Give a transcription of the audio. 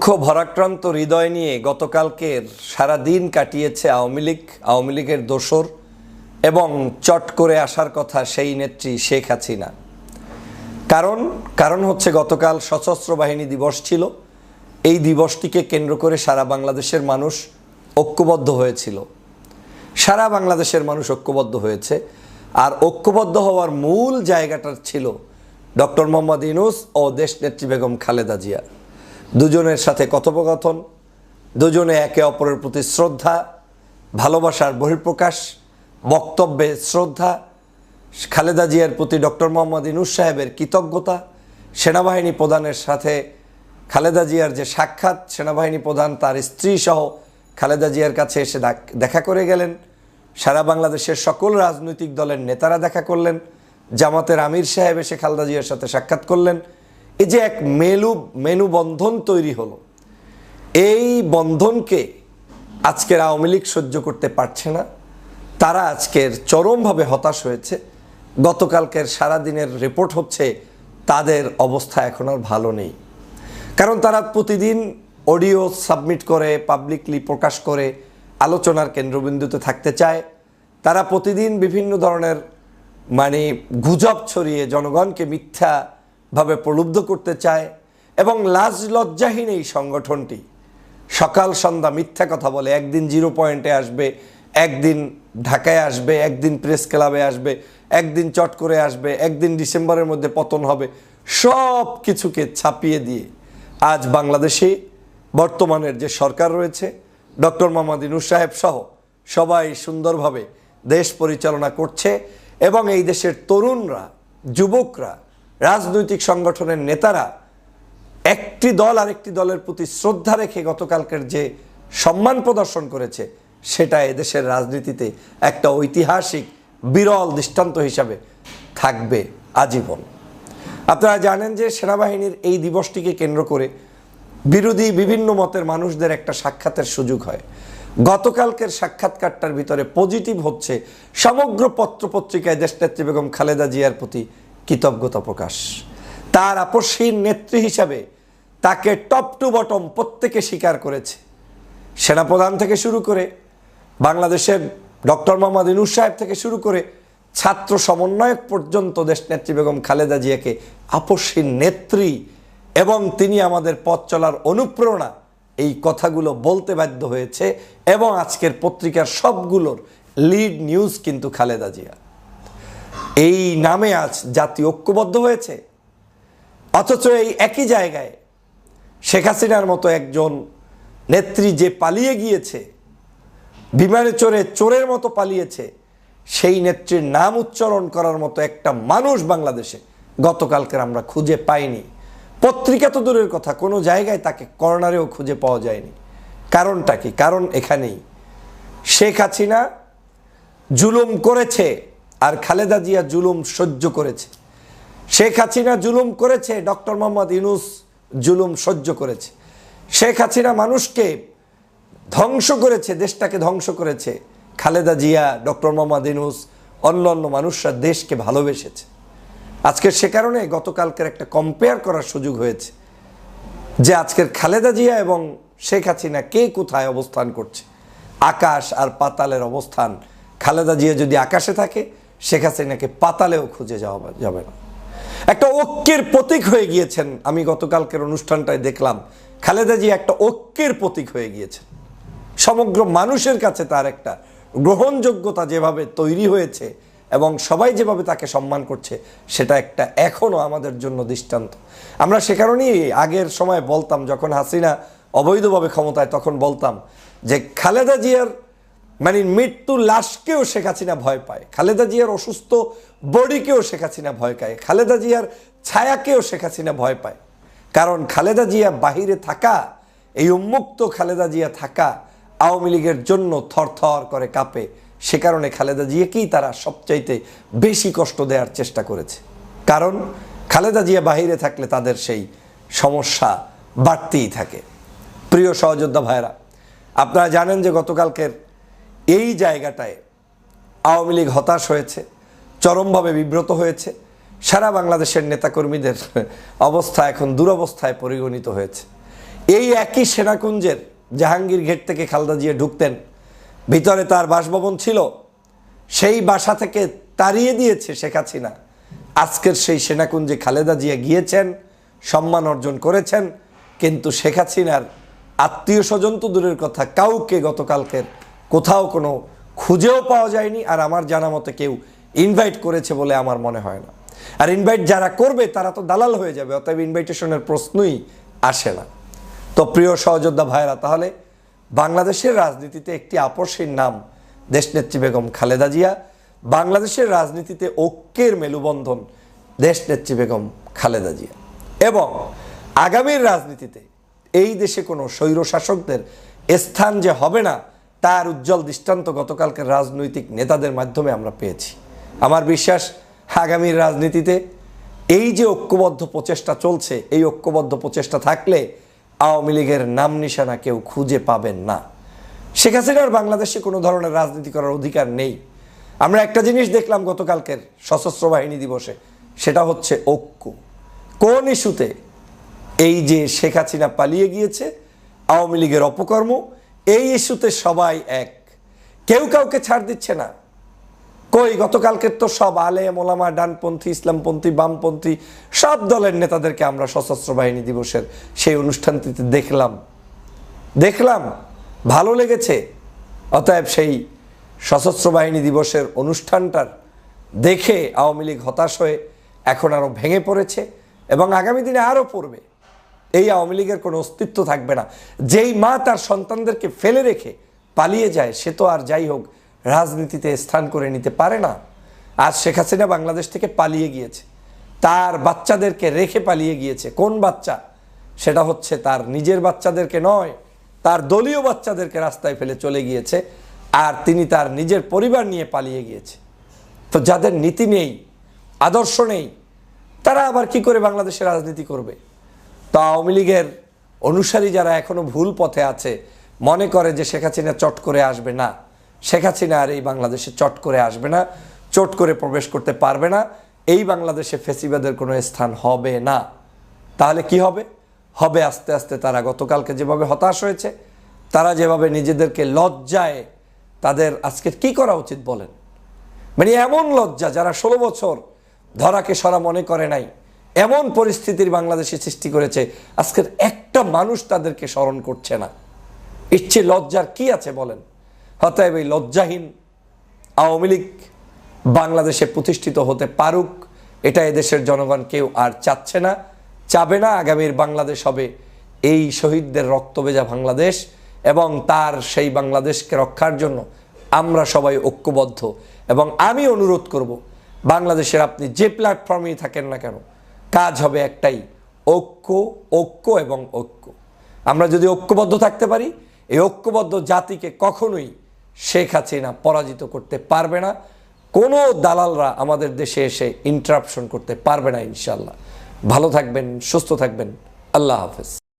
দুঃখ ভরাক্রান্ত হৃদয় নিয়ে গতকালকের সারা দিন কাটিয়েছে আওয়ামী লীগ, আওয়ামী লীগের দোসর এবং চট করে আসার কথা সেই নেত্রী শেখ হাসিনা। কারণ কারণ হচ্ছে গতকাল সশস্ত্র বাহিনী দিবস ছিল। এই দিবসটিকে কেন্দ্র করে সারা বাংলাদেশের মানুষ ঐক্যবদ্ধ হয়েছিল। সারা বাংলাদেশের মানুষ ঐক্যবদ্ধ হয়েছে। আর ঐক্যবদ্ধ হওয়ার মূল জায়গাটা ছিল ডক্টর মোহাম্মদ ইনুস ও দেশনেত্রী বেগম খালেদা জিয়া। দুজনের সাথে কথোপকথন, দুজনে একে অপরের প্রতি শ্রদ্ধা, ভালোবাসার বহিঃপ্রকাশ, বক্তব্যে শ্রদ্ধা, খালেদা জিয়ার প্রতি ডক্টর মোহাম্মদ ইনুস সাহেবের কৃতজ্ঞতা, সেনাবাহিনী প্রধানের সাথে খালেদা জিয়ার যে সাক্ষাৎ, সেনাবাহিনী প্রধান তার স্ত্রী সহ খালেদা জিয়ার কাছে এসে দেখা করে গেলেন। সারা বাংলাদেশের সকল রাজনৈতিক দলের নেতারা দেখা করলেন। জামাতের আমির সাহেব এসে খালেদা জিয়ার সাথে সাক্ষাৎ করলেন। এই যে এক মেলু, মেনু বন্ধন তৈরি হলো, এই বন্ধনকে আজকের আওয়ামী লীগ সহ্য করতে পারছে না। তারা আজকের চরমভাবে হতাশ হয়েছে। গতকালকের সারাদিনের রিপোর্ট হচ্ছে, তাদের অবস্থা এখন আর ভালো নেই। কারণ তারা প্রতিদিন অডিও সাবমিট করে, পাবলিকলি প্রকাশ করে, আলোচনার কেন্দ্রবিন্দুতে থাকতে চায়। তারা প্রতিদিন বিভিন্ন ধরনের মানে গুজব ছড়িয়ে জনগণকে মিথ্যাভাবে প্রলুব্ধ করতে চায় এবং লাজ লজ্জাহীন এই সংগঠনটি। সকাল সন্ধ্যা মিথ্যা কথা বলে, একদিন জিরো পয়েন্টে আসবে, একদিন ঢাকায় আসবে, একদিন প্রেস ক্লাবে আসবে, একদিন চট করে আসবে, একদিন ডিসেম্বরের মধ্যে পতন হবে, সব কিছুকে ছাপিয়ে দিয়ে আজ বাংলাদেশে বর্তমানের যে সরকার রয়েছে, ডক্টর মোহাম্মদ ইনুস সাহেব সহ সবাই সুন্দরভাবে দেশ পরিচালনা করছে এবং এই দেশের তরুণরা, যুবকরা রাজনৈতিক সংগঠনের নেতারা একটি দল আরেকটি দলের প্রতি শ্রদ্ধা রেখে গতকালকের যে সম্মান প্রদর্শন করেছে, সেটা এদেশের রাজনীতিতে একটা ঐতিহাসিক, বিরল দৃষ্টান্ত হিসাবে থাকবে আজীবন। আপনারা জানেন যে সেনাবাহিনীর এই দিবসটিকে কেন্দ্র করে বিরোধী বিভিন্ন মতের মানুষদের একটা সাক্ষাতের সুযোগ হয়। গতকালকের সাক্ষাৎকারটার ভিতরে পজিটিভ হচ্ছে সমগ্র পত্রপত্রিকায় দেশনেত্রী বেগম খালেদা জিয়ার প্রতি কৃতজ্ঞতা প্রকাশ। তার আপসীর নেত্রী হিসাবে তাকে টপ টু বটম প্রত্যেকে স্বীকার করেছে। সেনাপ্রধান থেকে শুরু করে বাংলাদেশের ডক্টর মোহাম্মদ ইনুস সাহেব থেকে শুরু করে ছাত্র সমন্বয়ক পর্যন্ত দেশনেত্রী বেগম খালেদা জিয়াকে আপসীর নেত্রী এবং তিনি আমাদের পথ চলার অনুপ্রেরণা এই কথাগুলো বলতে বাধ্য হয়েছে এবং আজকের পত্রিকার সবগুলোর লিড নিউজ কিন্তু খালেদা জিয়া। এই নামে আজ জাতি ঐক্যবদ্ধ হয়েছে। অথচ এই একই জায়গায় শেখ হাসিনার মতো একজন নেত্রী যে পালিয়ে গিয়েছে, বিমানে চড়ে চোরের মতো পালিয়েছে, সেই নেত্রীর নাম উচ্চারণ করার মতো একটা মানুষ বাংলাদেশে গতকালকের আমরা খুঁজে পাইনি। পত্রিকা তো দূরের কথা, কোনো জায়গায় তাকে কর্নারেও খুঁজে পাওয়া যায়নি। কারণটা কি? কারণ এখানেই শেখ হাসিনা জুলুম করেছে। আর খালেদা জিয়া জুলুম সহ্য করেছে। শেখ হাসিনা জুলুম করেছে, ডক্টর মোহাম্মদ ইউনুস জুলুম সহ্য করেছে। শেখ হাসিনা মানুষকে ধ্বংস করেছে, দেশটাকে ধ্বংস করেছে। খালেদা জিয়া, ডক্টর মোহাম্মদ ইনুস অন্য অন্য মানুষরা দেশকে ভালোবেসেছে। আজকের সে কারণে গতকালকের একটা কম্পেয়ার করার সুযোগ হয়েছে। যে আজকের খালেদা জিয়া এবং শেখ হাসিনা কে কোথায় অবস্থান করছে? আকাশ আর পাতালের অবস্থান। খালেদা জিয়া যদি আকাশে থাকে শেখ হাসিনাকে পাতালেও খুঁজে যাওয়া যাবে না। একটা ঐক্যের প্রতীক হয়ে গিয়েছেন, আমি গতকালকের অনুষ্ঠানটায় দেখলাম, খালেদা জিয়া একটা ঐক্যের প্রতীক হয়ে গিয়েছেন। সমগ্র মানুষের কাছে তার একটা গ্রহণযোগ্যতা যেভাবে তৈরি হয়েছে এবং সবাই যেভাবে তাকে সম্মান করছে, সেটা একটা এখনও আমাদের জন্য দৃষ্টান্ত। আমরা সে কারণেই আগের সময় বলতাম, যখন হাসিনা অবৈধভাবে ক্ষমতায়, তখন বলতাম যে খালেদা জিয়ার মানে মৃত্যু লাশকেও শেখ হাসিনা ভয় পায়। খালেদা জিয়ার অসুস্থ বডিকেও শেখ হাসিনা ভয় পায় খালেদা জিয়ার ছায়াকেও শেখ হাসিনা ভয় পায়। কারণ খালেদা জিয়া বাহিরে থাকা, এই উন্মুক্ত খালেদা জিয়া থাকা আওয়ামী লীগের জন্য থরথর করে কাঁপে। সে কারণে খালেদা জিয়াকেই তারা সবচাইতে বেশি কষ্ট দেওয়ার চেষ্টা করেছে। কারণ খালেদা জিয়া বাহিরে থাকলে তাদের সেই সমস্যা বাড়তেই থাকে। প্রিয় সহযোদ্ধা ভাইরা আপনারা জানেন যে গতকালকের এই জায়গাটায় আওয়ামী লীগ হতাশ হয়েছে, চরমভাবে বিব্রত হয়েছে, সারা বাংলাদেশের নেতাকর্মীদের অবস্থা এখন দুরবস্থায় পরিগণিত হয়েছে। এই একই সেনাকুঞ্জের জাহাঙ্গীর ঘেট থেকে খালদা জিয়া ঢুকতেন, ভিতরে তার বাসভবন ছিল, সেই বাসা থেকে তাড়িয়ে দিয়েছে শেখ হাসিনা। আজকের সেই সেনাকুঞ্জে খালেদা জিয়া গিয়েছেন, সম্মান অর্জন করেছেন, কিন্তু শেখ হাসিনার আত্মীয় স্বজন তো দূরের কথা, কাউকে গতকালকের কোথাও কোনো খুঁজেও পাওয়া যায়নি আর আমার জানা মতে কেউ ইনভাইট করেছে বলে আমার মনে হয় না। আর ইনভাইট যারা করবে, তারা তো দালাল হয়ে যাবে, অতএব ইনভাইটেশনের প্রশ্নই আসে না। তো প্রিয় সহযোদ্ধা ভাইরা তাহলে বাংলাদেশের রাজনীতিতে একটি আপসীর নাম দেশনেত্রী বেগম খালেদা জিয়া, বাংলাদেশের রাজনীতিতে ঐক্যের মেলুবন্ধন দেশনেত্রী বেগম খালেদা জিয়া। এবং আগামীর রাজনীতিতে এই দেশে কোনো স্বৈরশাসকদের স্থান যে হবে না তার উজ্জ্বল দৃষ্টান্ত গতকালকের রাজনৈতিক নেতাদের মাধ্যমে আমরা পেয়েছি। আমার বিশ্বাস আগামীর রাজনীতিতে এই যে ঐক্যবদ্ধ প্রচেষ্টা চলছে, এই ঐক্যবদ্ধ প্রচেষ্টা থাকলে আওয়ামী লীগের নাম নিশানা কেউ খুঁজে পাবেন না। শেখ হাসিনার বাংলাদেশে কোনো ধরনের রাজনীতি করার অধিকার নেই। আমরা একটা জিনিস দেখলাম গতকালকের সশস্ত্র বাহিনী দিবসে, সেটা হচ্ছে ঐক্য। কোন ইস্যুতে এই যে শেখ হাসিনা পালিয়ে গিয়েছে, আওয়ামী লীগের অপকর্ম এই ইস্যুতে সবাই এক। কেউ কাউকে ছাড় দিচ্ছে না। কই গতকালকের তো সব আলে মোলামা ডানপন্থী, ইসলামপন্থী, বামপন্থী, সব দলের নেতাদেরকে আমরা সশস্ত্র বাহিনী দিবসের সেই অনুষ্ঠানটিতে দেখলাম। দেখলাম, ভালো লেগেছে। অতএব সেই সশস্ত্র বাহিনী দিবসের অনুষ্ঠানটার দেখে আওয়ামী লীগ হতাশ হয়ে এখন আরও ভেঙে পড়েছে এবং আগামী দিনে আরও পড়বে। এই আওয়ামী লীগের কোনো অস্তিত্ব থাকবে না। যেই মা তার সন্তানদেরকে ফেলে রেখে পালিয়ে যায়, সে তো আর যাই হোক, রাজনীতিতে স্থান করে নিতে পারে না। আজ শেখ হাসিনা বাংলাদেশ থেকে পালিয়ে গিয়েছে। তার বাচ্চাদেরকে রেখে পালিয়ে গিয়েছে। কোন বাচ্চা? সেটা হচ্ছে তার নিজের বাচ্চাদেরকে নয়, তার দলীয় বাচ্চাদেরকে রাস্তায় ফেলে চলে গিয়েছে আর তিনি তার নিজের পরিবার নিয়ে পালিয়ে গিয়েছে। তো যাদের নীতি নেই, আদর্শ নেই, তারা আবার কি করে বাংলাদেশে রাজনীতি করবে? তো আওয়ামী লীগের অনুসারী যারা এখনও ভুল পথে আছে, মনে করে যে শেখ হাসিনা চট করে আসবে না। শেখ হাসিনা আর এই বাংলাদেশে চট করে আসবে না, চট করে প্রবেশ করতে পারবে না, এই বাংলাদেশে ফেসিবাদের কোনো স্থান হবে না। তাহলে কি হবে? হবে আস্তে আস্তে তারা গতকালকে যেভাবে হতাশ হয়েছে, তারা যেভাবে নিজেদেরকে লজ্জায় তাদের আজকে কি করা উচিত বলেন? মানে এমন লজ্জা যারা ষোলো বছর ধরাকে সরা মনে করে নাই এমন পরিস্থিতির বাংলাদেশে সৃষ্টি করেছে, আজকের একটা মানুষ তাদেরকে স্মরণ করছে না। ইচ্ছে লজ্জার কি আছে বলেন? অতএব এই লজ্জাহীন আওয়ামী লীগ বাংলাদেশে প্রতিষ্ঠিত হতে পারুক, এটা এদেশের জনগণ কেউ আর চাচ্ছে না, চাবে না, আগামীর বাংলাদেশ হবে এই শহীদদের রক্তবেজা বাংলাদেশ এবং তার সেই বাংলাদেশকে রক্ষার জন্য আমরা সবাই ঐক্যবদ্ধ। এবং আমি অনুরোধ করব, বাংলাদেশের আপনি যে প্ল্যাটফর্মেই থাকেন না কেন কাজ হবে একটাই, ঐক্য ঐক্য এবং ঐক্য। আমরা যদি ঐক্যবদ্ধ থাকতে পারি, এই ঐক্যবদ্ধ জাতিকে কখনোই শেখ হাসিনা পরাজিত করতে পারবে না। কোনো দালালরা আমাদের দেশে এসে ইন্টারাপশন করতে পারবে না ইনশাল্লাহ ভালো থাকবেন, সুস্থ থাকবেন। আল্লাহ হাফেজ।